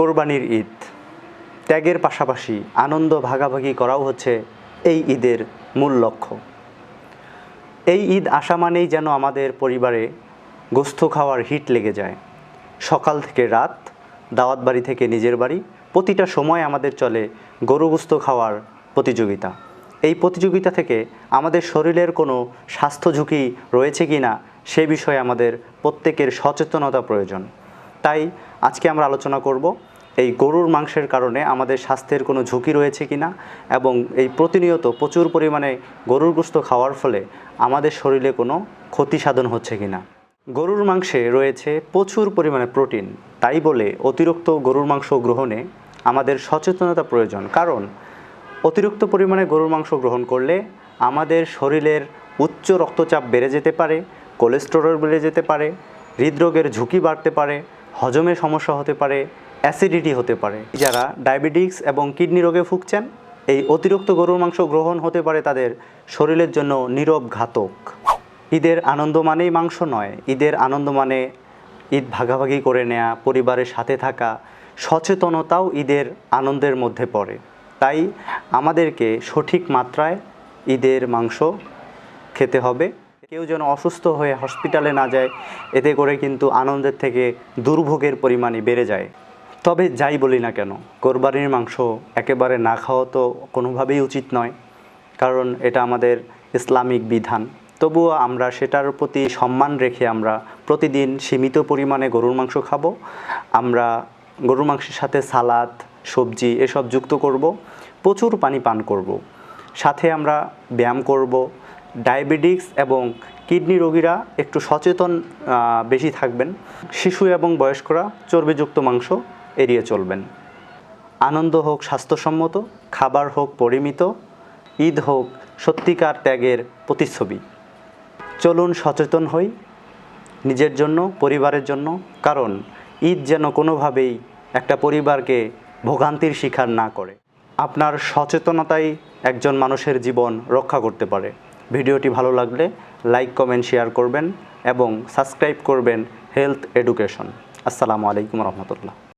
কোরবানির ঈদ। ত্যাগের পাশাপাশি আনন্দ ভাগাভাগি করাও হচ্ছে এই ঈদের মূল লক্ষ্য। এই ঈদ আসা মানেই যেন আমাদের পরিবারে গোস্ত খাওয়ার হিট লেগে যায়। সকাল থেকে রাত, দাওয়াত বাড়ি থেকে নিজের বাড়ি, প্রতিটা সময় আমাদের চলে গরু গোস্ত খাওয়ার প্রতিযোগিতা। এই প্রতিযোগিতা থেকে আমাদের শরীরের কোনো স্বাস্থ্য ঝুঁকি রয়েছে কি না, সে বিষয়ে আমাদের প্রত্যেকের সচেতনতা প্রয়োজন। তাই আজকে আমরা আলোচনা করব এই গরুর মাংসের কারণে আমাদের স্বাস্থ্যের কোনো ঝুঁকি রয়েছে কি না এবং এই প্রতিনিয়ত প্রচুর পরিমাণে গরুর গোস্ত খাওয়ার ফলে আমাদের শরীরে কোনো ক্ষতি সাধন হচ্ছে কি না গরুর মাংসে রয়েছে প্রচুর পরিমাণে প্রোটিন, তাই বলে অতিরিক্ত গরুর মাংস গ্রহণে আমাদের সচেতনতা প্রয়োজন। কারণ, অতিরিক্ত পরিমাণে গরুর মাংস গ্রহণ করলে আমাদের শরীরের উচ্চ রক্তচাপ বেড়ে যেতে পারে, কোলেস্টেরল বেড়ে যেতে পারে, হৃদরোগের ঝুঁকি বাড়তে পারে হজমের সমস্যা হতে পারে অ্যাসিডিটি হতে পারে। যারা ডায়াবেটিক্স এবং কিডনি রোগে ভুগছেন, এই অতিরিক্ত গরুর মাংস গ্রহণ হতে পারে তাদের শরীরের জন্য নীরব ঘাতক। ঈদের আনন্দ মানেই মাংস নয়। ঈদের আনন্দ মানে ঈদ ভাগাভাগি করে নেয়া, পরিবারের সাথে থাকা, সচেতনতাও ঈদের আনন্দের মধ্যে পড়ে। তাই আমাদেরকে সঠিক মাত্রায় ঈদের মাংস খেতে হবে। কেউ যেন অসুস্থ হয়ে হসপিটালে না যায়, এতে করে কিন্তু আনন্দের থেকে দুর্ভোগের পরিমাণই বেড়ে যায়। তবে যাই বলি না কেন, কোরবানির মাংস একেবারে না খাওয়া তো কোনোভাবেই উচিত নয়, কারণ এটা আমাদের ইসলামিক বিধান। তবুও আমরা সেটার প্রতি সম্মান রেখে আমরা প্রতিদিন সীমিত পরিমাণে গরুর মাংস খাব। আমরা গরুর মাংসের সাথে সালাদ, সবজি এসব যুক্ত করব, প্রচুর পানি পান করব। সাথে আমরা ব্যায়াম করব, ডায়াবেটিক্স এবং কিডনি রোগীরা একটু সচেতন বেশি থাকবেন। শিশু এবং বয়স্করা চর্বিযুক্ত মাংস এড়িয়ে চলবেন। আনন্দ হোক স্বাস্থ্যসম্মত, খাবার হোক পরিমিত, ঈদ হোক সত্যিকার ত্যাগের প্রতিচ্ছবি। চলুন সচেতন হই, নিজের জন্য, পরিবারের জন্য, কারণ ঈদ যেন কোনোভাবেই একটা পরিবারকে ভোগান্তির শিকার না করে। আপনার সচেতনতাই একজন মানুষের জীবন রক্ষা করতে পারে। ভিডিওটি ভালো লাগলে লাইক কমেন্ট শেয়ার করবেন এবং সাবস্ক্রাইব করবেন হেলথ এডুকেশন। আসসালামু আলাইকুম রহমতুল্লাহ।